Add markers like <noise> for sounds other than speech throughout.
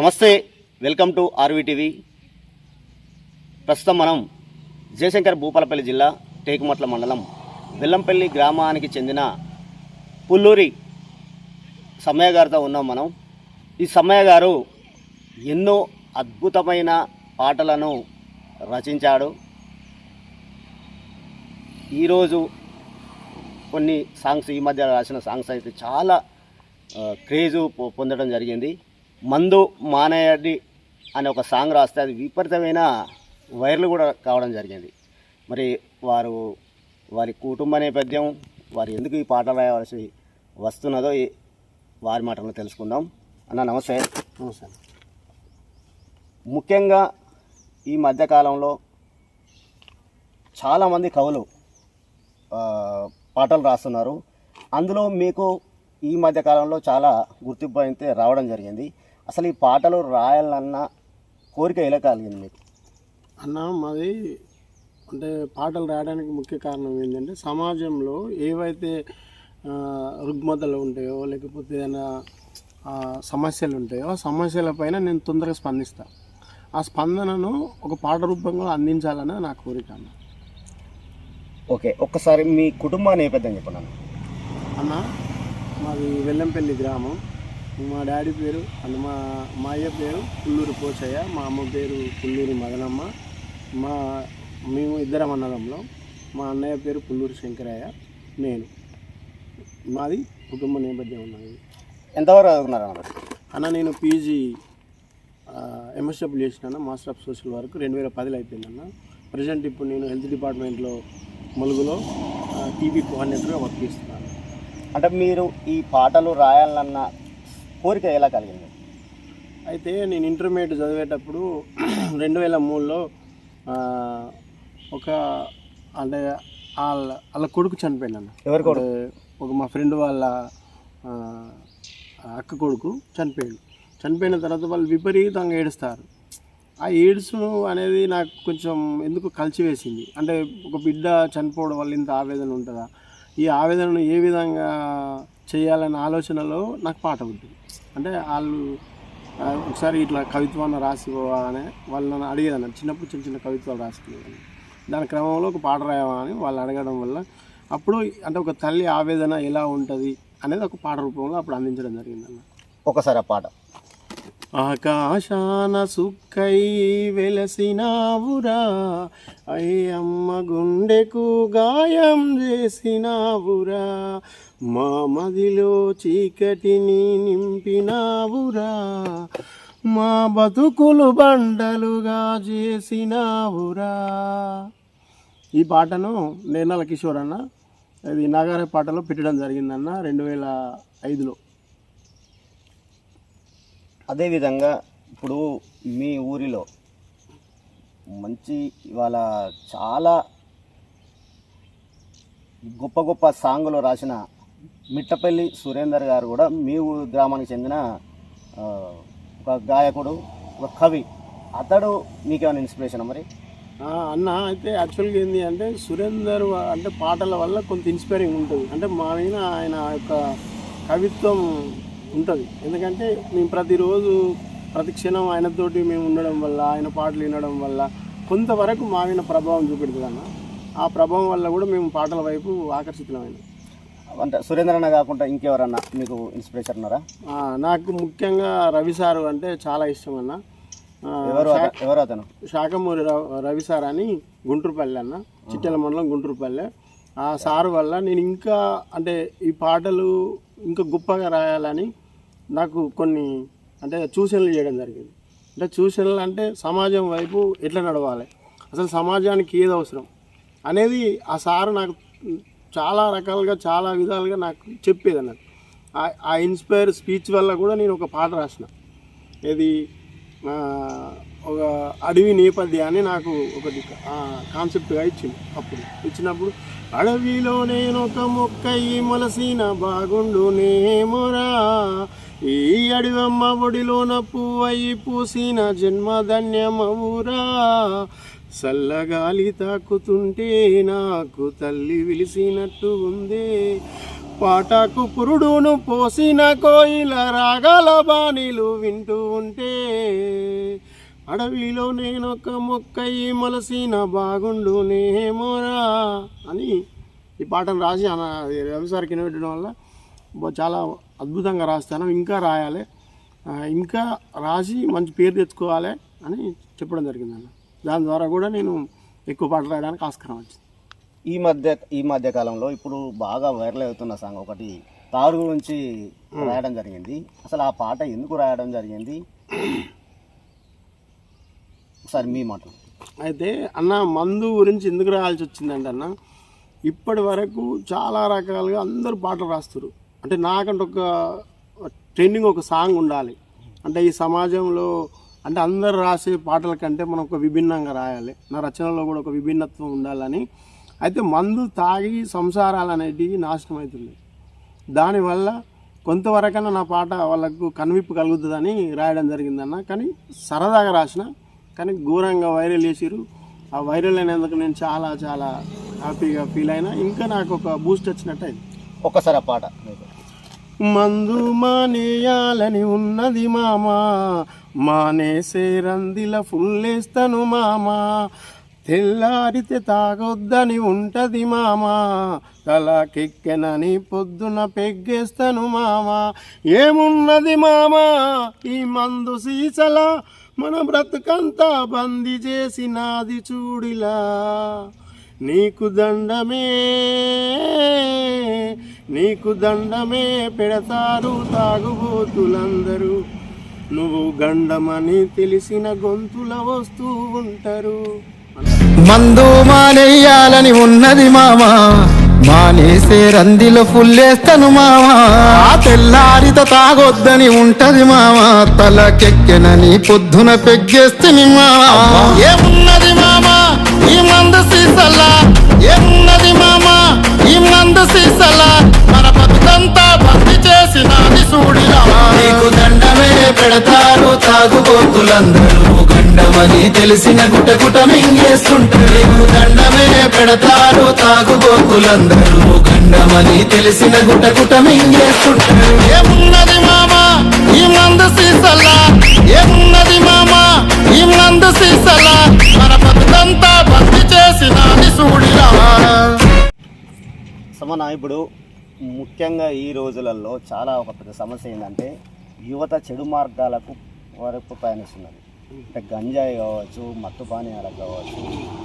నమస్తే welcome to ఆర్వీటీవీ ప్రస్తుతం మనం జయశంకర్ భూపాలపల్లి జిల్లా టేకుమట్ల మండలం బెల్లంపల్లి గ్రామానికి చెందిన పుల్లూరి సమ్మయ్య గారితో ఉన్నాం మనం. ఈ సమ్మయ్య గారు ఎన్నో అద్భుతమైన పాటలను రచించాడు. ఈరోజు కొన్ని సాంగ్స్ ఈ మధ్య రాసిన సాంగ్స్ అయితే చాలా క్రేజు పొ- పొందడం జరిగింది. మందు మానేయడి అనే ఒక సాంగ్ రాస్తే అది విపరీతమైన వైరల్ కూడా కావడం జరిగింది. మరి వారు వారి కుటుంబ నేపథ్యం వారు ఎందుకు ఈ పాట రాయవలసి వస్తున్నదో వారి మాటలను తెలుసుకుందాం. అన్న నమస్తే. నమస్తే. ముఖ్యంగా ఈ మధ్యకాలంలో చాలామంది కవులు పాటలు రాస్తున్నారు. అందులో మీకు ఈ మధ్యకాలంలో చాలా గుర్తింపు అయితే రావడం జరిగింది. అసలు ఈ పాటలు రాయాలన్న కోరిక ఎలా కలిగింది మీకు? అన్న మాది అంటే పాటలు రాయడానికి ముఖ్య కారణం ఏంటంటే సమాజంలో ఏవైతే రుగ్మతలు ఉంటాయో లేకపోతే ఏదైనా సమస్యలు ఉంటాయో ఆ సమస్యల పైన నేను తొందరగా స్పందిస్తాను ఆ స్పందనను ఒక పాట రూపంలో అందించాలని నా కోరిక అన్న. ఓకే ఒక్కసారి మీ కుటుంబ నేపథ్యం చెప్పండి. అన్న మాది వెల్లంపల్లి గ్రామం. మా డాడీ పేరు అన్న మా మా అయ్య పేరు పుల్లూరి పోచయ్య మా అమ్మ పేరు పుల్లూరి మదనమ్మ. మా మేము ఇద్దరం అన్నదంలో మా అన్నయ్య పేరు పుల్లూరి శంకరయ్య నేను. మాది కుటుంబ నేపథ్యం ఉన్నది. ఎంతవరకు చదువుకున్నారు అన్న? నేను పీజీ ఎంఎస్డబ్ల్యూ చేసిన మాస్టర్ ఆఫ్ సోషల్ వర్క్ రెండు వేల పదిలో అయిపోయిందన్న ప్రజెంట్ ఇప్పుడు నేను హెల్త్ డిపార్ట్మెంట్లో ములుగులో టీబీ కోఆర్డినేటర్గా వర్క్ చేస్తున్నాను. అంటే మీరు ఈ పాటలు రాయాలన్న కోరిక ఎలా కలిగింది? అయితే నేను ఇంటర్మీడియట్ చదివేటప్పుడు <clears throat> రెండు వేల మూడులో ఒక అంటే వాళ్ళ వాళ్ళ కొడుకు చనిపోయింది అన్న ఎవరి కొడుకు? ఒక మా ఫ్రెండ్ వాళ్ళ అక్క కొడుకు చనిపోయాడు. చనిపోయిన తర్వాత వాళ్ళు విపరీతంగా ఏడుస్తారు. ఆ ఏడుసు అనేది నాకు కొంచెం ఎందుకు కలిసివేసింది అంటే ఒక బిడ్డ చనిపోవడం వల్ల ఇంత ఆవేదన ఉంటుందా? ఈ ఆవేదనను ఏ విధంగా చేయాలనే ఆలోచనలో నాకు పాట ఉంటుంది అంటే వాళ్ళు ఒకసారి ఇట్లా కవిత్వాన్ని రాసిపోవా అని వాళ్ళు నన్ను అడిగేదాన్ని. చిన్నప్పుడు చిన్న చిన్న కవిత్వాలు రాసుకునేదాన్ని. దాని క్రమంలో ఒక పాట రాయవా అని వాళ్ళు అడగడం వల్ల అప్పుడు అంటే ఒక తల్లి ఆవేదన ఎలా ఉంటుంది అనేది ఒక పాట రూపంలో అప్పుడు అందించడం జరిగిందన్న. ఒకసారి ఆ పాట. ఆకాశాన సుక్కై వెలసినావురా. అయ్యమ్మ గుండెకు గాయం చేసినావురా. మా మదిలో చీకటిని నింపినావురా. మా బతుకులు బండలుగా చేసినావురా. ఈ పాటను నేనాల కిషోర్ అన్న ఇది నాగారే పాటలో పెట్టడం జరిగిందన్న రెండు వేల ఐదులో. అదేవిధంగా ఇప్పుడు మీ ఊరిలో మంచి ఇవాళ చాలా గొప్ప గొప్ప సాంగ్లో రాసిన మిట్టపల్లి సురేందర్ గారు కూడా మీ ఊరు గ్రామానికి చెందిన ఒక గాయకుడు ఒక కవి. అతడు మీకేమైనా ఇన్స్పిరేషన్ మరి? అన్న అయితే యాక్చువల్గా ఏంటి అంటే సురేందర్ అంటే పాటల వల్ల కొంత ఇన్స్పైరింగ్ ఉంటుంది. అంటే మా మీద ఆయన యొక్క కవిత్వం ఉంటుంది. ఎందుకంటే మేము ప్రతిరోజు ప్రతి క్షణం ఆయనతోటి మేము ఉండడం వల్ల ఆయన పాటలు వినడం వల్ల కొంతవరకు మా మీద ప్రభావం చూపెడుతుంది అన్న. ఆ ప్రభావం వల్ల కూడా మేము పాటల వైపు ఆకర్షితులమైన. అంటే సురేంద్ర అన్న కాకుండా ఇంకెవరన్నా మీకు ఇన్స్పిరేషన్ ఉన్నారా? నాకు ముఖ్యంగా రవి సారు అంటే చాలా ఇష్టం అన్న. ఎవరు అత- ఎవరు అతను? శాఖమూరి రవ్- రవి సార్ అని గుంటూరుపల్లి అన్న. చిట్టెల మండలం గుంటూరుపల్లె. ఆ సార్ వల్ల నేను ఇంకా అంటే ఈ పాటలు ఇంకా గొప్పగా రాయాలని నాకు కొన్ని అంటే సూచనలు చేయడం జరిగింది. అంటే సూచనలు అంటే సమాజం వైపు ఎట్లా నడవాలి? అసలు సమాజానికి ఏది అవసరం? అనేది ఆ సార్ నాకు చాలా రకాలుగా చాలా విధాలుగా నాకు చెప్పేది అన్నట్టు. ఆ- ఆ ఇన్స్పైర్ స్పీచ్ వల్ల కూడా నేను ఒక పాట రాసిన. ఇది ఒక అడవి నేపథ్యాన్ని నాకు ఒకటి కాన్సెప్ట్గా ఇచ్చింది అప్పుడు. ఇచ్చినప్పుడు అడవిలో నేను ఒక మొక్క ఈ మొలసిన బాగుండు నేమోరా ఈ అడివమ్మ ఒడిలోన పువ్వయి పూసిన జన్మధన్యమవురా. చల్లగాలి తాకుతుంటే నాకు తల్లి విలిసినట్టు ఉందే. పాటకు పురుడును పోసిన కోయిల రాగాల బాణీలు వింటూ ఉంటే. అడవిలో నేనొక మొక్కయి బాగుండు బాగుండునేమోరా అని ఈ పాటను రాసి అన్న రవి వినబెట్టడం వల్ల చాలా అద్భుతంగా రాస్తాను ఇంకా రాయాలి. ఇంకా రాసి మంచి పేరు తెచ్చుకోవాలి అని చెప్పడం జరిగింది అన్న దాని ద్వారా కూడా నేను ఎక్కువ పాటలు రాయడానికి ఆస్కారం వచ్చింది. ఈ మధ్య ఈ మధ్య కాలంలో ఇప్పుడు బాగా వైరల్ అవుతున్న సాంగ్ ఒకటి తాడు గురించి రాయడం జరిగింది. అసలు ఆ పాట ఎందుకు రాయడం జరిగింది? ఒకసారి మీ మాట. అయితే అన్న మందు గురించి ఎందుకు రాయాల్సి వచ్చిందంటే అన్న ఇప్పటి వరకు చాలా రకాలుగా అందరూ పాటలు రాస్తారు అంటే నాకంటే ఒక ట్రెండింగ్ ఒక సాంగ్ ఉండాలి. అంటే ఈ సమాజంలో అంటే అందరు రాసే పాటల కంటే మనం ఒక విభిన్నంగా రాయాలి. నా రచనలో కూడా ఒక విభిన్నత్వం ఉండాలని. అయితే మందు తాగి సంసారాలు అనేటివి నాశనం అవుతుంది దానివల్ల కొంతవరకైనా నా పాట వాళ్ళకు కనువిప్పు కలుగుతుందని రాయడం జరిగిందన్న. కానీ సరదాగా రాసిన. కానీ ఘోరంగా వైరల్ చేసిరు ఆ వైరల్ అయినందుకు నేను చాలా చాలా హ్యాపీగా ఫీల్ అయినా. ఇంకా నాకు ఒక బూస్ట్ వచ్చినట్టు అయింది. ఒక్కసారి ఆ పాట మీకు. మందు మానేయాలని ఉన్నది మామా. మానేసే రందిల ఫుల్లేస్తాను మామా. తెల్లారితే తాగొద్దని ఉంటది మామా. తలకెక్కెనని పొద్దున పెగ్గేస్తాను మామా. ఏమున్నది మామా? ఈ మందు సీసల మన బ్రతుకంతా బంది చేసినాది చూడిలా. నీకు దండమే నీకు దండమే పెడతారు తాగుబోతులందరూ. నువ్వు గండమని తెలిసిన గొంతుల వస్తూ ఉంటారు. మందు మానేయాలని ఉన్నది మామా మానేసే రందిలో ఫుల్లేస్తాను మామా. ఆ తెల్లారిత తాగొద్దని ఉంటది మామా తలకెక్కెనని పొద్దున పెగ్గేస్తుంది మామా. ఈ మందు సీసలా? ఏమున్నది మామా? ఈ మందు సీసలా? మన బతుకంతా బంది చేసినది చూడిరా నీకు దండమే పెడతారు తాగుబోతులందరూ. గండమని తెలిసిన గుట గుట మింగేస్తుంటారు. నీకు దండమే పెడతారు తాగుబోతులందరూ. గండమని తెలిసిన గుట గుట మింగేస్తుంటారు. ఏమున్నది మామా? ఈ మందు సీసలా? ఏమున్నది మామా? ఈ మందు సీసలా? సమన ఇప్పుడు ముఖ్యంగా ఈ రోజులలో చాలా ఒక పెద్ద సమస్య ఏంటంటే యువత చెడు మార్గాలకు వరకు పయనిస్తున్నది. అంటే గంజాయి కావచ్చు మత్తు పానీయాలకు కావచ్చు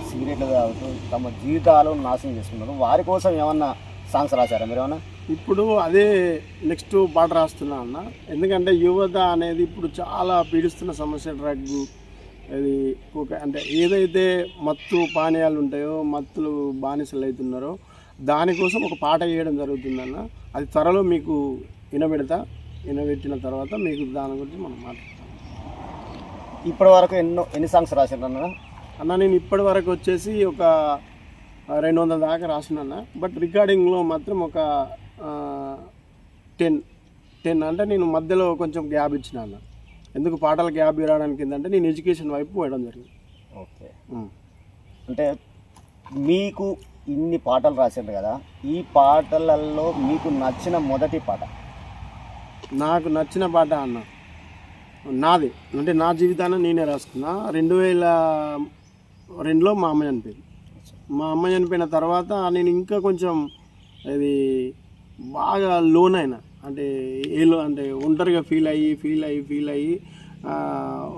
సిగరెట్లు తాగుతూ తమ జీవితాలు నాశనం చేసుకున్నారు వారి కోసం ఏమన్నా సాంగ్స్ రాశారా మీరు ఏమన్నా? ఇప్పుడు అదే నెక్స్ట్ పాట రాస్తున్నా అన్న. ఎందుకంటే యువత అనేది ఇప్పుడు చాలా పీడిస్తున్న సమస్య డ్రగ్ అది ఒక అంటే ఏదైతే మత్తు పానీయాలు ఉంటాయో మత్తులు బానిసలు అవుతున్నారో దానికోసం ఒక పాట వేయడం జరుగుతుందన్న. అది త్వరలో మీకు వినబెడతా. వినబెట్టిన తర్వాత మీకు దాని గురించి మనం మాట్లాడతాం. ఇప్పటి వరకు ఎన్నో ఎన్ని సాంగ్స్ రాశారు అన్న అన్న నేను ఇప్పటి వరకు వచ్చేసి ఒక రెండు వందల దాకా రాసినా బట్ రికార్డింగ్లో మాత్రం ఒక టెన్ టెన్ అంటే నేను మధ్యలో కొంచెం గ్యాప్ ఇచ్చిన అన్న ఎందుకు పాటలు గ్యాప్ ఇవ్వడానికి ఏంటంటే నేను ఎడ్యుకేషన్ వైపు పోయడం జరిగింది. ఓకే. అంటే మీకు ఇన్ని పాటలు రాశారు కదా ఈ పాటలలో మీకు నచ్చిన మొదటి పాట? నాకు నచ్చిన పాట అన్న నాది. అంటే నా జీవితాన్ని నేనే రాసుకున్నా. రెండు వేల రెండులో మా అమ్మ చనిపోయింది. మా అమ్మ చనిపోయిన తర్వాత నేను ఇంకా కొంచెం ఇది బాగా లోన్ అయినా. అంటే ఏలో అంటే ఒంటరిగా ఫీల్ అయ్యి ఫీల్ అయ్యి ఫీల్ అయ్యి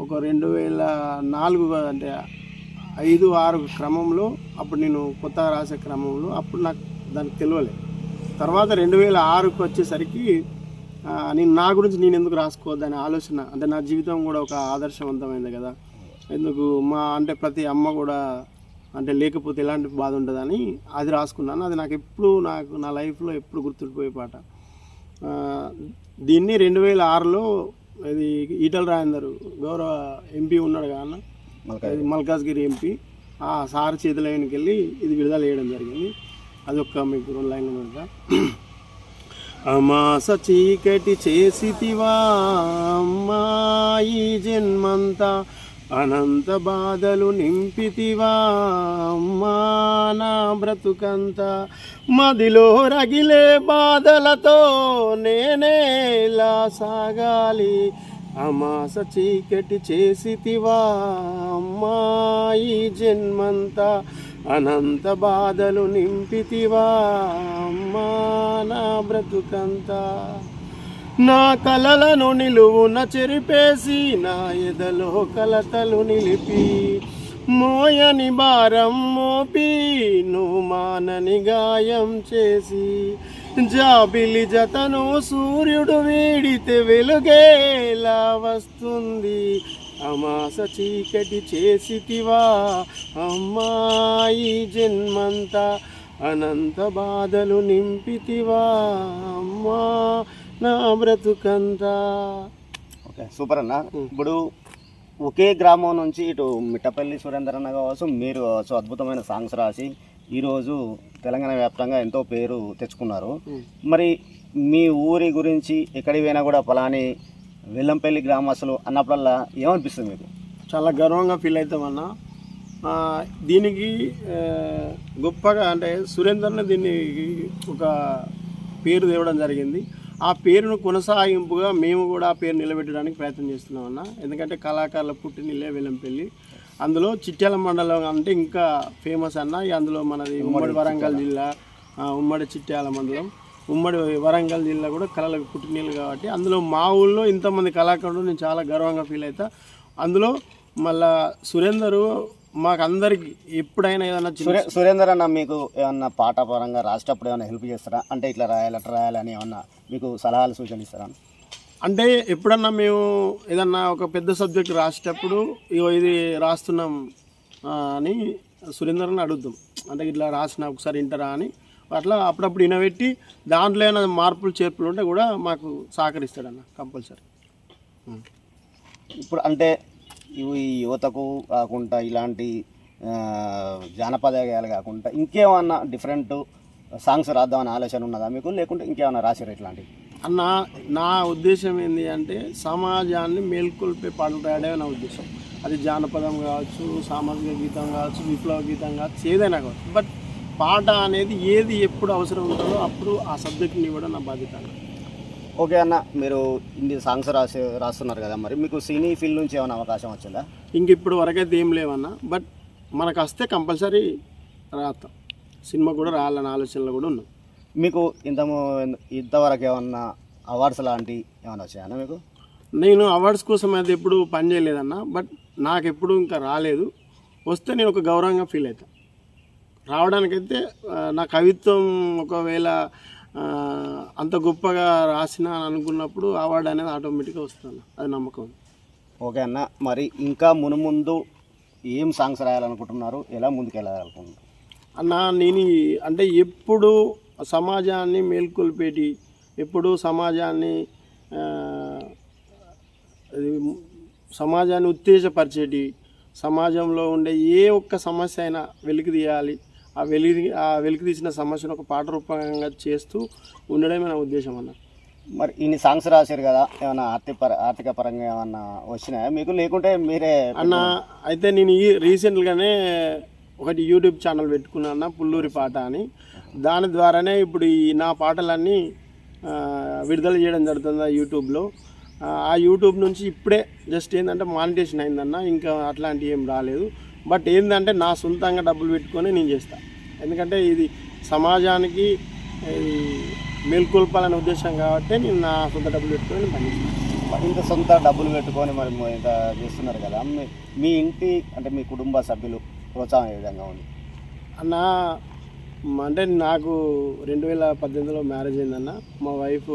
ఒక రెండు వేల నాలుగు అంటే ఐదు ఆరు క్రమంలో అప్పుడు నేను కొత్తగా రాసే క్రమంలో అప్పుడు నాకు దానికి తెలియలేదు తర్వాత రెండు వేల ఆరుకు వచ్చేసరికి నేను నా గురించి నేను ఎందుకు రాసుకోవద్దనే ఆలోచన అంటే నా జీవితం కూడా ఒక ఆదర్శవంతమైంది కదా. ఎందుకు మా అంటే ప్రతి అమ్మ కూడా అంటే లేకపోతే ఎలాంటి బాధ ఉంటుందని అది రాసుకున్నాను. అది నాకు ఎప్పుడు నాకు నా లైఫ్లో ఎప్పుడు గుర్తుండిపోయే పాట. దీన్ని రెండు వేల ఆరులో ఇది ఈటల రాజేందర్ గౌరవ ఎంపీ ఉన్నాడు ఇది మల్కాజ్గిరి ఎంపీ. ఆ సార్ చేతులైనకి వెళ్ళి ఇది విడుదల చేయడం జరిగింది. అది ఒక్క మీకు రెండు లైన్లు పెడతా అమాస చీకటి చేసితివా అమ్మా ఈ జన్మంతా అనంత బాధలు నింపితివా? అమ్మా నా బ్రతుకంత మదిలో రగిలే బాధలతో నేనేలా సాగాలి? అమాస చీకటి చేసితివా? అమ్మా ఈ జన్మంతా అనంత బాధలు నింపితివా? అమ్మా నా బ్రతుకంతా నా కలలను నిలువున చెరిపేసి నా ఎదలో కలతలు నిలిపి మోయని భారం మోపి నువ్వు మానని గాయం చేసి జాబిలి జతను సూర్యుడు వీడితే వెలుగేలా వస్తుంది. అమాస చీకటి చేసితివా అమ్మాయి జన్మంతా అనంత బాధలు నింపితివా అమ్మా నా బ్రతుకంతా. ఓకే సూపర్ అన్న. ఇప్పుడు ఒకే గ్రామం నుంచి ఇటు మిట్టపల్లి సురేందర్ అన్న కావచ్చు మీరు కావచ్చు అద్భుతమైన సాంగ్స్ రాసి ఈరోజు తెలంగాణ వ్యాప్తంగా ఎంతో పేరు తెచ్చుకున్నారు. మరి మీ ఊరి గురించి ఎక్కడికి పోయినా కూడా ఫలాని వెల్లంపల్లి గ్రామస్తులు అన్నప్పుడల్లా ఏమనిపిస్తుంది మీకు? చాలా గర్వంగా ఫీల్ అవుతామన్నా దీనికి గొప్పగా అంటే సురేందర్ని దీనికి ఒక పేరు తేవడం జరిగింది. ఆ పేరును కొనసాగింపుగా మేము కూడా ఆ పేరు నిలబెట్టడానికి ప్రయత్నం చేస్తున్నాం అన్న. ఎందుకంటే కళాకారుల పుట్టినిల్లే వెల్లంపల్లి అందులో చిట్యాల మండలం అంటే ఇంకా ఫేమస్ అన్న. అందులో మనది ఉమ్మడి వరంగల్ జిల్లా ఉమ్మడి చిట్యాల మండలం. ఉమ్మడి వరంగల్ జిల్లా కూడా కళలకు పుట్టినీళ్ళు కాబట్టి అందులో మా ఊళ్ళో ఇంతమంది కళాకారులు నేను చాలా గర్వంగా ఫీల్ అవుతా. అందులో మళ్ళా సురేందరు మాకందరికి ఎప్పుడైనా ఏదైనా చిన్న సురేందర్ అన్న మీకు ఏమన్నా పాట పరంగా రాసేటప్పుడు ఏమైనా హెల్ప్ చేస్తారా? అంటే ఇట్లా రాయాలి అట్లా రాయాలని ఏమన్నా మీకు సలహాలు సూచనలు ఇస్తారా? అంటే ఎప్పుడన్నా మేము ఏదన్నా ఒక పెద్ద సబ్జెక్ట్ రాసేటప్పుడు ఇగో ఇది రాస్తున్నాం అని సురేందర్ని అడుగుతాం. అంటే ఇట్లా రాసిన ఒకసారి ఇంటరా అని. అట్లా అప్పుడప్పుడు ఇనబెట్టి దాంట్లో ఏమైనా మార్పులు చేర్పులు ఉంటే కూడా మాకు సహకరిస్తాడన్న కంపల్సరీ. ఇప్పుడు అంటే ఇవి యువతకు కాకుండా ఇలాంటి జానపద గేయాలు కాకుండా ఇంకేమన్నా డిఫరెంట్ సాంగ్స్ రాద్దామని ఆలోచన ఉన్నదా మీకు? లేకుంటే ఇంకేమన్నా రాసారు ఇట్లాంటివి? అన్న నా ఉద్దేశం ఏంటి అంటే సమాజాన్ని మేల్కొల్పే పాటలు రాయడమే నా ఉద్దేశం. అది జానపదం కావచ్చు సామాజిక గీతం కావచ్చు విప్లవ గీతం కావచ్చు ఏదైనా కావచ్చు. బట్ పాట అనేది ఏది ఎప్పుడు అవసరం ఉంటుందో అప్పుడు ఆ సబ్జెక్ట్ని ఇవ్వడం నా బాధ్యత ఓకే అన్న మీరు ఇన్ని సాంగ్స్ రాసి రాస్తున్నారు కదా మరి. మీకు సినీ ఫీల్డ్ నుంచి ఏమైనా అవకాశం వచ్చిందా? ఇంక ఇప్పుడు వరకైతే ఏం లేవన్నా. బట్ మనకు వస్తే కంపల్సరీ రాస్తాం. సినిమా కూడా రాయాలన్న ఆలోచనలు కూడా ఉన్నాం. మీకు ఇంత ఇంతవరకు ఏమన్నా అవార్డ్స్ లాంటివి ఏమైనా వచ్చాయన్నా మీకు? నేను అవార్డ్స్ కోసం అయితే ఎప్పుడు పని చేయలేదన్న. బట్ నాకు ఎప్పుడు ఇంకా రాలేదు. వస్తే నేను ఒక గౌరవంగా ఫీల్ అవుతాను రావడానికైతే నా కవిత్వం ఒకవేళ అంత గొప్పగా రాసిన అని అనుకున్నప్పుడు అవార్డు అనేది ఆటోమేటిక్గా వస్తుంది. అది నమ్మకం. ఓకే అన్న మరి ఇంకా మునుముందు ఏం సాంగ్స్ రాయాలనుకుంటున్నారు? ఎలా ముందుకు వెళ్ళాలనుకుంటున్నారు అన్న నేను అంటే ఎప్పుడు సమాజాన్ని మేల్కొల్పేటి ఎప్పుడు సమాజాన్ని సమాజాన్ని ఉత్తేజపరిచేటి సమాజంలో ఉండే ఏ ఒక్క సమస్య అయినా వెలికి తీయాలి. ఆ వెలికి ఆ వెలికి తీసిన సమస్యను ఒక పాట రూపంగా చేస్తూ ఉండడమే నా ఉద్దేశం అన్న. మరి ఇన్ని సాంగ్స్ రాశారు కదా ఏమైనా ఆర్థిక పర ఆర్థిక పరంగా ఏమన్నా వచ్చినాయా? మీకు లేకుంటే మీరే అన్న అయితే నేను ఈ రీసెంట్గానే ఒకటి యూట్యూబ్ ఛానల్ పెట్టుకున్నా అన్న పుల్లూరి పాట అని. దాని ద్వారానే ఇప్పుడు ఈ నా పాటలన్నీ ఆ, విడుదల చేయడం జరుగుతుంది ఆ యూట్యూబ్లో. ఆ యూట్యూబ్ నుంచి ఇప్పుడే జస్ట్ ఏంటంటే మానిటేషన్ అయిందన్న ఇంకా అట్లాంటివి ఏం రాలేదు. బట్ ఏంటంటే నా సొంతంగా డబ్బులు పెట్టుకొని నేను చేస్తాను ఎందుకంటే ఇది సమాజానికి మేల్కొల్పాలనే ఉద్దేశం కాబట్టి నేను నా సొంత డబ్బులు పెట్టుకొని పనిచేస్తాను ఇంత సొంత డబ్బులు పెట్టుకొని మరి ఇంత చేస్తున్నారు కదా మీ- ఇంటి అంటే మీ కుటుంబ సభ్యులు ప్రోత్సాహం ఏ విధంగా ఉంది? అన్న అంటే నాకు రెండు వేల పద్దెనిమిదిలో మ్యారేజ్ అయిందన్న. మా వైఫ్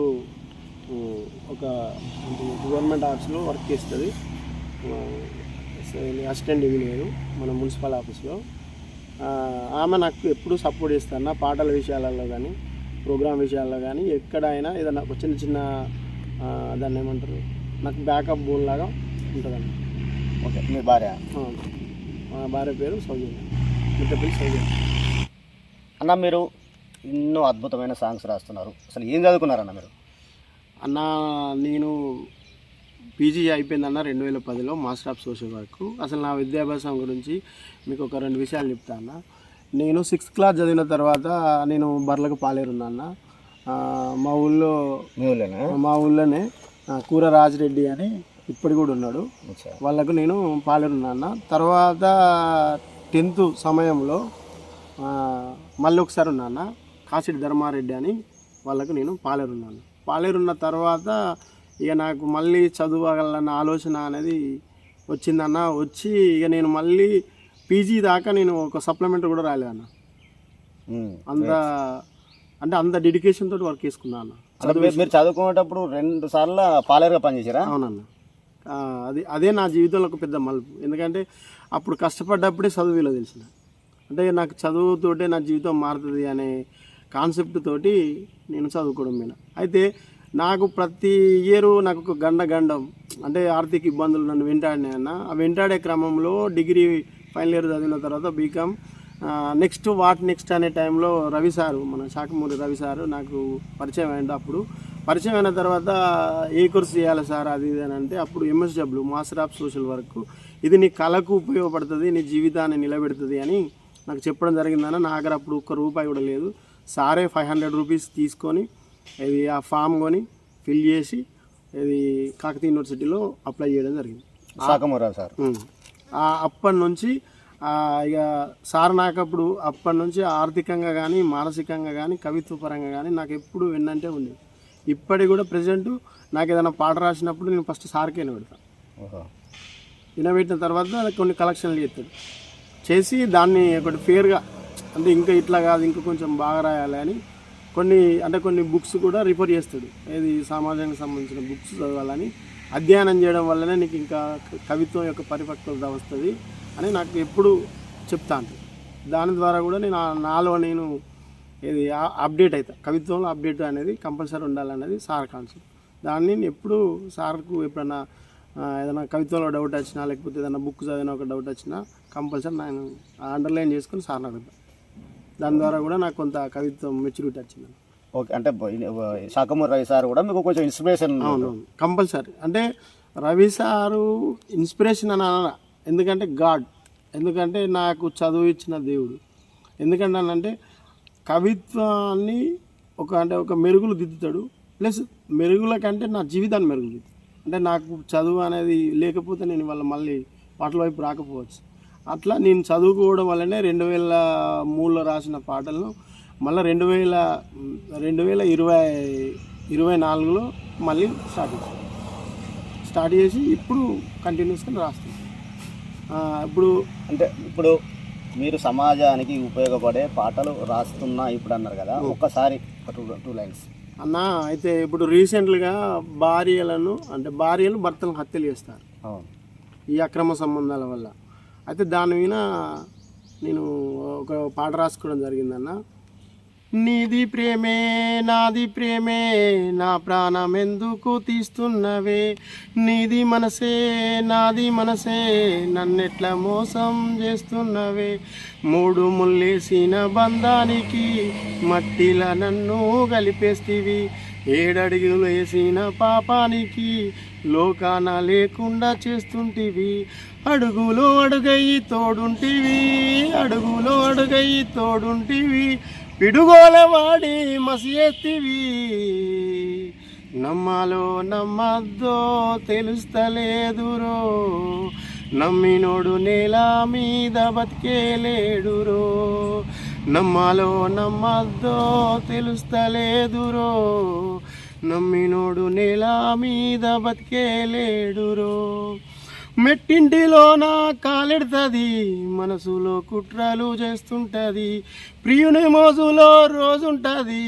ఒక గవర్నమెంట్ ఆఫీస్లో వర్క్ చేస్తుంది. అసిస్టెంట్ ఇంజనీరు మన మున్సిపల్ ఆఫీస్లో. ఆమె నాకు ఎప్పుడు సపోర్ట్ చేస్తాను పాటల విషయాలలో కానీ ప్రోగ్రామ్ విషయాల్లో కానీ ఎక్కడైనా ఏదైనా ఒక చిన్న చిన్న దాన్ని ఏమంటారు నాకు బ్యాకప్ బోన్ లాగా ఉంటుందన్న ఓకే మీ భార్య? మా భార్య పేరు సౌజన్య. మిట్టపల్లి సౌజన్య. అన్న మీరు ఎన్నో అద్భుతమైన సాంగ్స్ రాస్తున్నారు. అసలు ఏం చదువుకున్నారన్న మీరు? అన్న నేను పీజీ అయిపోయిందన్న రెండు వేల పదిలో మాస్టర్ ఆఫ్ సోషల్ వర్క్. అసలు నా విద్యాభ్యాసం గురించి మీకు ఒక రెండు విషయాలు చెప్తా అన్న. నేను సిక్స్త్ క్లాస్ చదివిన తర్వాత నేను బర్లకు పాలేరున్నా అన్న మా ఊళ్ళో మీ ఊళ్ళోనా? కూర రాజిరెడ్డి అని ఇప్పటి కూడా ఉన్నాడు. వాళ్ళకు నేను పాలేరున్నా అన్న తర్వాత టెన్త్ సమయంలో మళ్ళీ ఒకసారి ఉన్నాన్న. కాసిడి ధర్మారెడ్డి అని వాళ్ళకు నేను పాలేరున్నాను. పాలేరున్న తర్వాత ఇక నాకు మళ్ళీ చదవగలన్న ఆలోచన అనేది వచ్చిందన్న. వచ్చి ఇక నేను మళ్ళీ పీజీ దాకా నేను ఒక సప్లిమెంట్ కూడా రాలేదన్న. అంత అంటే అంత డెడికేషన్ తోటి వర్క్ చేసుకున్నా అన్న. అంటే మీరు- చదువుకునేటప్పుడు రెండు సార్లు పాలేరుగా పనిచేసారా అవునన్న. అది అదే నా జీవితంలో ఒక పెద్ద మలుపు. ఎందుకంటే అప్పుడు కష్టపడ్డప్పుడే చదువు విలువ తెలిసిన అంటే నాకు చదువుతోటే నా జీవితం మారుతుంది అనే కాన్సెప్ట్ తోటి నేను చదువుకోవడం మీద. అయితే నాకు ప్రతి ఇయర్ నాకు ఒక గండ. గండం అంటే ఆర్థిక ఇబ్బందులు నన్ను వెంటాడినాయి అన్న. ఆ వెంటాడే క్రమంలో డిగ్రీ ఫైనల్ ఇయర్ చదివిన తర్వాత బీకామ్ నెక్స్ట్ వాట్ నెక్స్ట్ అనే టైంలో రవి సారు మన శాఖమూరి రవి సారు నాకు పరిచయం అయ్యింది అప్పుడు. పరిచయం అయిన తర్వాత ఏ కోర్స్ చేయాలి సార్ అది ఇది అని అంటే అప్పుడు MSW master of social work. ఇది నీ కళకు ఉపయోగపడుతుంది నీ జీవితాన్ని నిలబెడుతుంది అని నాకు చెప్పడం జరిగిందన్న. నా దగ్గర అప్పుడు ఒక్క రూపాయి కూడా లేదు. సారే ఫైవ్ హండ్రెడ్ రూపీస్ తీసుకొని ఇది ఆ ఫామ్ కొని ఫిల్ చేసి ఇది కాకతీయ యూనివర్సిటీలో అప్లై చేయడం జరిగింది. శాఖమూరావు సార్. అప్పటి నుంచి ఇక సార్ నాకు అప్పుడు అప్పటి నుంచి ఆర్థికంగా కానీ మానసికంగా కానీ కవిత్వ పరంగా కానీ నాకు ఎప్పుడు విన్నంటే ఉంది. ఇప్పటికి కూడా ప్రజెంట్ నాకు ఏదైనా పాట రాసినప్పుడు నేను ఫస్ట్ సార్కే ఓహో. వినబెట్టిన తర్వాత కొన్ని కలెక్షన్లు చేస్తాడు. చేసి దాన్ని ఒకటి ఫేర్గా అంటే ఇంకా ఇట్లా కాదు ఇంకా కొంచెం బాగా రాయాలి అని కొన్ని అంటే కొన్ని బుక్స్ కూడా రిఫర్ చేస్తాడు. ఏది సమాజానికి సంబంధించిన బుక్స్ చదవాలని అధ్యయనం చేయడం వల్లనే నీకు ఇంకా కవిత్వం యొక్క పరిపక్వత వస్తుంది అని నాకు ఎప్పుడు చెప్తా దాని ద్వారా కూడా నేను ఆ- నాలో నేను ఇది అప్డేట్ అవుతా కవిత్వంలో అప్డేట్ అనేది కంపల్సరీ ఉండాలనేది సార్ కాన్సెప్ట్ దాన్ని నేను ఎప్పుడు సార్కు ఎప్పుడన్నా ఏదైనా కవిత్వంలో డౌట్ వచ్చినా లేకపోతే ఏదైనా బుక్ చదివిన ఒక డౌట్ వచ్చినా కంపల్సరీ నేను అండర్లైన్ చేసుకుని సార్ని అడుగుతాను దాని ద్వారా కూడా నాకు కొంత కవిత్వం మెచ్యూరిటీ వచ్చింది ఓకే అంటే శాఖమూరి రవి సార్ కూడా మీకు కొంచెం ఇన్స్పిరేషన్ కంపల్సరీ. అంటే రవి సారు ఇన్స్పిరేషన్ అని అనరా ఎందుకంటే గాడ్. ఎందుకంటే నాకు చదువు ఇచ్చిన దేవుడు. ఎందుకంటే అంటే కవిత్వాన్ని ఒక అంటే ఒక మెరుగులు దిద్దుతాడు. ప్లస్ మెరుగుల కంటే నా జీవితాన్ని మెరుగులు అంటే నాకు చదువు అనేది లేకపోతే నేను వాళ్ళ మళ్ళీ పాటల వైపు రాకపోవచ్చు. అట్లా నేను చదువుకోవడం వల్లనే రెండు వేల మూడులో రాసిన పాటలను మళ్ళీ రెండు వేల రెండు వేల ఇరవై ఇరవై నాలుగులో మళ్ళీ స్టార్ట్ చేశాను స్టార్ట్ చేసి ఇప్పుడు కంటిన్యూస్గా రాస్తాను ఇప్పుడు అంటే ఇప్పుడు మీరు సమాజానికి ఉపయోగపడే పాటలు రాస్తున్నా ఇప్పుడు అన్నారు కదా ఒక్కసారి టూ టూ లైన్స్. అన్న అయితే ఇప్పుడు రీసెంట్గా భార్యలను అంటే భార్యలు భర్తలను హత్యలు చేస్తారు. ఈ అక్రమ సంబంధాల వల్ల. అయితే దాని మీద నేను ఒక పాట రాసుకోవడం జరిగిందన్న. నీది ప్రేమే నాది ప్రేమే నా ప్రాణం ఎందుకు తీస్తున్నవే? నీది మనసే నాది మనసే నన్నెట్లా మోసం చేస్తున్నవే? మూడు ముల్లేసిన బంధానికి మట్టిలా నన్ను కలిపేస్తివి. ఏడడుగులు వేసిన పాపానికి లోకాన లేకుండా చేస్తుంటివి. అడుగులో అడుగయి తోడుంటివి అడుగులో అడుగయి తోడుంటివి పిడుగోల వాడి మసియెత్తివి. నమ్మాలో నమ్మద్దో తెలుస్తలేదురో నమ్మినోడు నేల మీద బతికేలేడురో నమ్మాలో నమ్మద్దో తెలుస్తలేదురో నమ్మినోడు నేల మీద బతికేలేడురో. మెట్టింటిలోన కాలెడుతుంది మనసులో కుట్రలు చేస్తుంటుంది ప్రియుని మోజులో రోజుంటుంది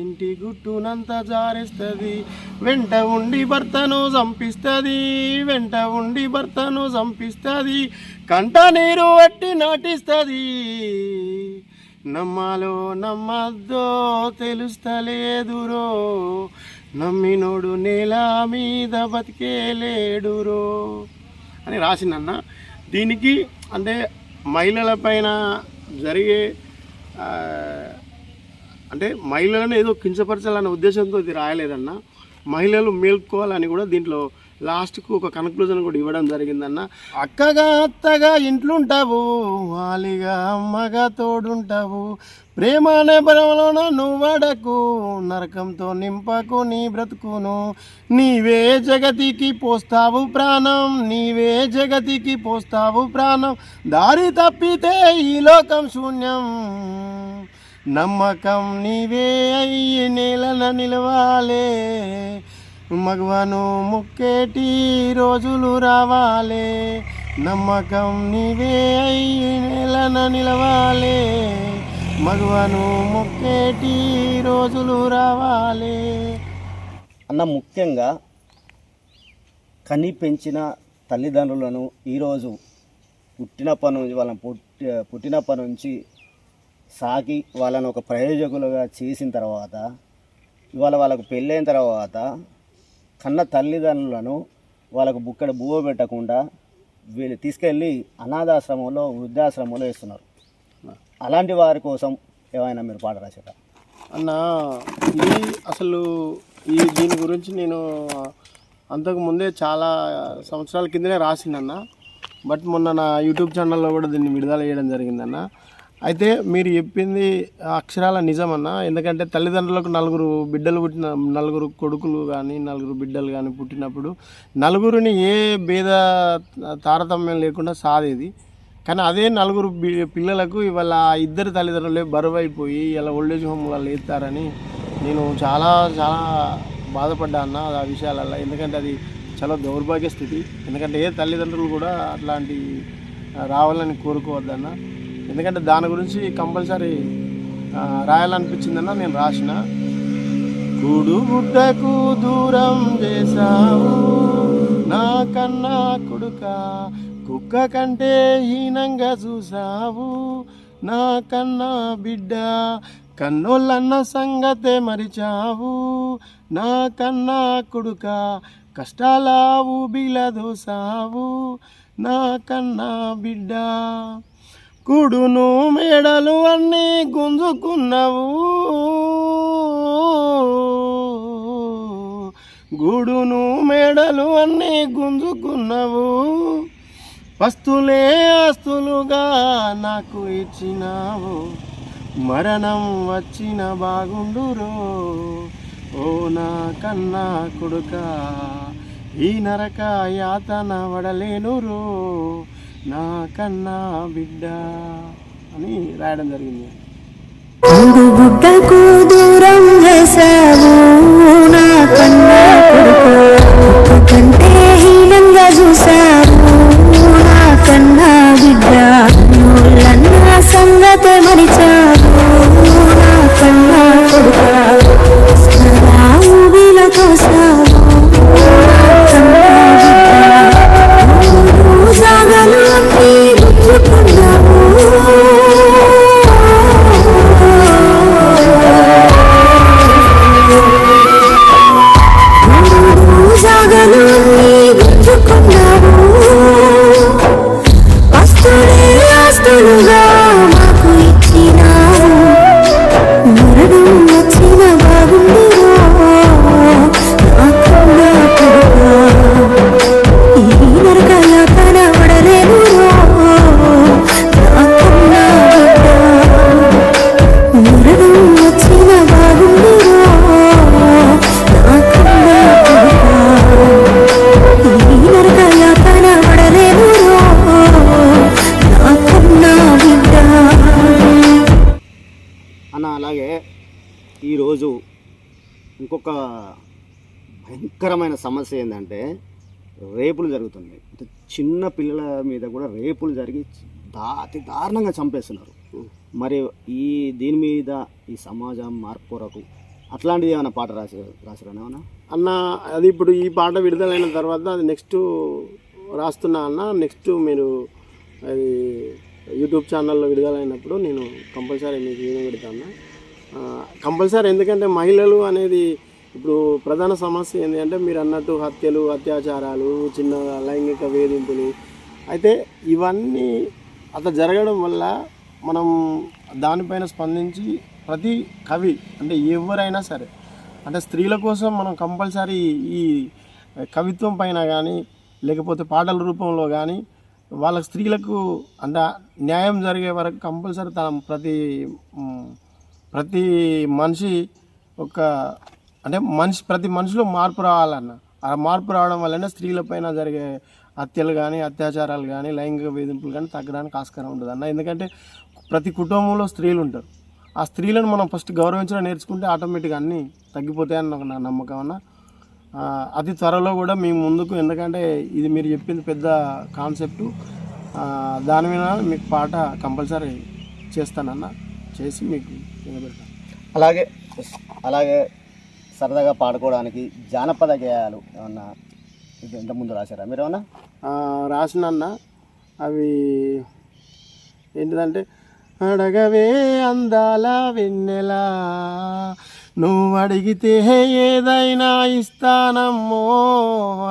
ఇంటి గుట్టునంత జారేస్తుంది వెంట ఉండి భర్తను చంపిస్తుంది వెంట ఉండి భర్తను చంపిస్తుంది కంట నీరు వట్టి నాటిస్తుంది. నమ్మాలో నమ్మద్దో తెలుస్తలేదురో నమ్మినోడు నేల మీద బతికేలేడురో అని రాసిందన్న. దీనికి అంటే మహిళల పైన జరిగే అంటే మహిళలను ఏదో కించపరచాలన్న ఉద్దేశంతో ఇది రాయలేదన్న. మహిళలు మేల్కోవాలని కూడా దీంట్లో లాస్ట్కు ఒక కన్క్లూజన్ కూడా ఇవ్వడం జరిగిందన్న. అక్కగా అత్తగా ఇంట్లుంటావు వాలిగా అమ్మగా తోడుంటావు. ప్రేమ అనే బలంలోన నువ్వడకు నరకంతో నింపకు నీ బ్రతుకును. నీవే జగతికి పోస్తావు ప్రాణం నీవే జగతికి పోస్తావు ప్రాణం. దారి తప్పితే ఈ లోకం శూన్యం. నమ్మకం నీవే అయ్యి నేలన నిలవాలే. మగవను ముక్కేటి రోజులు రావాలే. నమ్మకం నీవే అయ్యి నెలన నిలవాలే. మగవను ముక్కేటి రోజులు రావాలే. అన్న ముఖ్యంగా కని పెంచిన తల్లిదండ్రులను ఈరోజు పుట్టినప్పటి నుంచి వాళ్ళని పుట్టి పుట్టినప్పటి నుంచి సాకి వాళ్ళని ఒక ప్రయోజకులుగా చేసిన తర్వాత ఇవాళ వాళ్ళకు పెళ్ళైన తర్వాత కన్న తల్లిదండ్రులను వాళ్ళకు బుక్కడ బువ్వ పెట్టకుండా వీళ్ళు తీసుకెళ్ళి అనాథాశ్రమంలో వృద్ధాశ్రమంలో వేస్తున్నారు. అలాంటి వారి కోసం ఏమైనా మీరు పాట రాశారా? అన్న ఈ అసలు ఈ దీని గురించి నేను అంతకు ముందే చాలా సంవత్సరాల కిందనే రాసిందన్న. బట్ మొన్న నా యూట్యూబ్ ఛానల్లో కూడా దీన్ని విడుదల చేయడం జరిగిందన్న. అయితే మీరు చెప్పింది అక్షరాల నిజమన్న. ఎందుకంటే తల్లిదండ్రులకు నలుగురు బిడ్డలు పుట్టిన నలుగురు కొడుకులు కానీ నలుగురు బిడ్డలు కానీ పుట్టినప్పుడు నలుగురిని ఏ భేద తారతమ్యం లేకుండా సాదేది కానీ అదే నలుగురు పిల్లలకు ఇవాళ ఇద్దరు తల్లిదండ్రులే బరువు అయిపోయి ఇలా ఓల్డేజ్ హోమ్ వాళ్ళు ఎత్తారని నేను చాలా చాలా బాధపడ్డా అన్న ఆ విషయాలల్లో. ఎందుకంటే అది చాలా దౌర్భాగ్య స్థితి ఎందుకంటే ఏ తల్లిదండ్రులు కూడా అట్లాంటి రావాలని కోరుకోవద్దన్న ఎందుకంటే దాని గురించి కంపల్సరీ రాయాలనిపించిందన్నా రాయాలనిపించిందన్న నేను రాసిన. గుడు గుడ్డకు దూరం చేశావు నా కన్నా కొడుక కుక్క కంటే హీనంగా చూసావు నా కన్నా బిడ్డ కన్నోళ్ళన్న సంగతే మరిచావు నా కన్నా కొడుక కష్టాల ఊబిల దోసావు నా కన్నా బిడ్డ. కుడును మేడలు అన్నీ గుంజుకున్నావు. గూడును మేడలు అన్నీ గుంజుకున్నావు. వస్తులే ఆస్తులుగా నాకు ఇచ్చినావు. మరణం వచ్చిన బాగుండురో. ఓ నా కన్నా కొడుక ఈ నరక యాతన వడలేనురో. నా కన్నా బిడ్డ అని రాయడం జరిగింది. దూరం వేసావు నా కన్నా సమస్య ఏంటంటే రేపులు జరుగుతున్నాయి. చిన్న పిల్లల మీద కూడా రేపులు జరిగి దా అతి దారుణంగా చంపేస్తున్నారు. మరి ఈ దీని మీద ఈ సమాజం మార్పు కొరకు అట్లాంటిది ఏమైనా పాట రాసి రాసిరా ఏమన్నా? అన్న అది ఇప్పుడు ఈ పాట విడుదలైన తర్వాత అది నెక్స్ట్ రాస్తున్నా అన్న నెక్స్ట్ మీరు అది యూట్యూబ్ ఛానల్లో విడుదలైనప్పుడు నేను కంపల్సరీ మీకు వీడియో పెడతాను కంపల్సరీ ఎందుకంటే మహిళలు అనేది ఇప్పుడు ప్రధాన సమస్య ఏంటి అంటే మీరు అన్నట్టు హత్యలు అత్యాచారాలు చిన్న లైంగిక వేధింపులు. అయితే ఇవన్నీ అట్లా జరగడం వల్ల మనం దానిపైన స్పందించి ప్రతి కవి అంటే ఎవరైనా సరే అంటే స్త్రీల కోసం మనం కంపల్సరీ ఈ కవిత్వం పైన కానీ లేకపోతే పాటల రూపంలో కానీ వాళ్ళ స్త్రీలకు అంటే న్యాయం జరిగే వరకు కంపల్సరీ తన ప్రతి ప్రతి మనిషి ఒక అంటే మనిషి ప్రతి మనిషిలో మార్పు రావాలన్న. ఆ మార్పు రావడం వల్లనే స్త్రీలపైన జరిగే హత్యలు కానీ అత్యాచారాలు కానీ లైంగిక వేధింపులు కానీ తగ్గడానికి ఆస్కారం ఉంటుంది అన్న. ఎందుకంటే ప్రతి కుటుంబంలో స్త్రీలు ఉంటారు. ఆ స్త్రీలను మనం ఫస్ట్ గౌరవించడం నేర్చుకుంటే ఆటోమేటిక్గా అన్నీ తగ్గిపోతాయని ఒక నా నమ్మకం అన్న. అతి త్వరలో కూడా మేము ముందుకు ఎందుకంటే ఇది మీరు చెప్పింది పెద్ద కాన్సెప్టు. దాని మీద మీకు పాట కంపల్సరీ చేస్తానన్న. చేసి మీకు నిలబెడతాను అలాగే అలాగే సరదాగా పాడుకోవడానికి జానపద గేయాలు ఏమన్నా ఇది ముందు రాశారా? మీరు ఏమన్నా రాసినన్న. అవి ఏంటిదంటే అడగవే అందాల వెన్నెలా నువ్వు అడిగితే ఏదైనా ఇస్తానమ్మో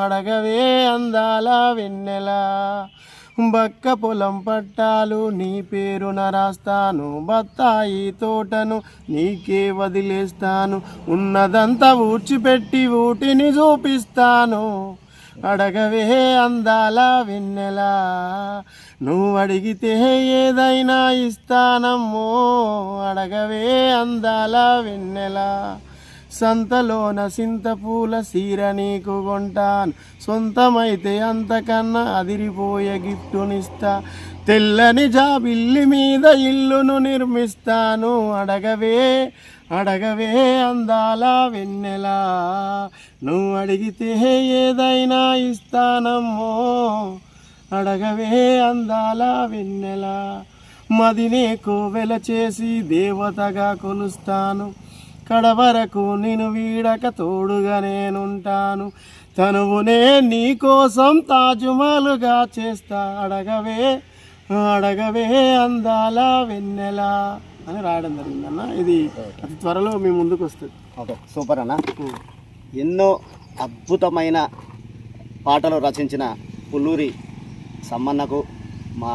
అడగవే అందాల వెన్నెలా బక్క పొలం పట్టాలు నీ పేరున రాస్తాను. బత్తాయి తోటను నీకే వదిలేస్తాను. ఉన్నదంతా ఊడ్చిపెట్టి ఊటిని చూపిస్తాను. అడగవే అందాల వెన్నెలా. నువ్వు అడిగితే ఏదైనా ఇస్తానమ్మో. అడగవే అందాల వెన్నెలా. సంతలోన సింతపూల సీర నీకు కొంటాను. సొంతమైతే అంతకన్నా అదిరిపోయే గిఫ్టునిస్తా. తెల్లని జాబిల్లి మీద ఇల్లును నిర్మిస్తాను. అడగవే అడగవే అందాల వెన్నెలా. నువ్వు అడిగితే ఏదైనా ఇస్తానమ్మో. అడగవే అందాల వెన్నెలా. మదినే కోవెల చేసి దేవతగా కొలుస్తాను. కడవరకు నేను వీడక తోడుగా నేనుంటాను? తనువునే నీ కోసం తాజుమాలుగా చేస్తా. అడగవే అడగవే అందాల వెన్నెలా అని రాయడం జరిగిందన్న. ఇది అతి త్వరలో మీ ముందుకు వస్తుంది. ఓకే సూపర్ అన్న. ఎన్నో అద్భుతమైన పాటలు రచించిన పుల్లూరి సమ్మన్నకు మా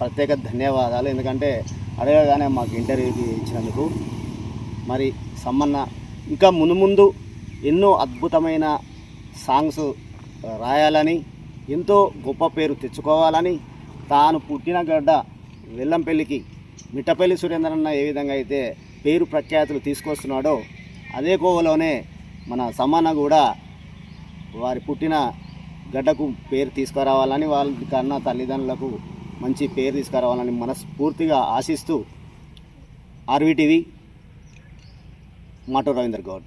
ప్రత్యేక ధన్యవాదాలు. ఎందుకంటే అడగగానే మాకు ఇంటర్వ్యూకి ఇచ్చినందుకు. మరి సమ్మన్న ఇంకా ముందు ముందు ఎన్నో అద్భుతమైన సాంగ్స్ రాయాలని ఎంతో గొప్ప పేరు తెచ్చుకోవాలని తాను పుట్టిన గడ్డ వెల్లంపల్లికి మిట్టపల్లి సురేంద్రన్న ఏ విధంగా అయితే పేరు ప్రఖ్యాతులు తీసుకొస్తున్నాడో అదే కోవలోనే మన సమ్మన్న కూడా వారి పుట్టిన గడ్డకు పేరు తీసుకురావాలని వాళ్ళ కన్నా తల్లిదండ్రులకు మంచి పేరు తీసుకురావాలని మనస్ఫూర్తిగా ఆశిస్తూ ఆర్వీటీవీ మాటో రవీంద్ర గౌడ్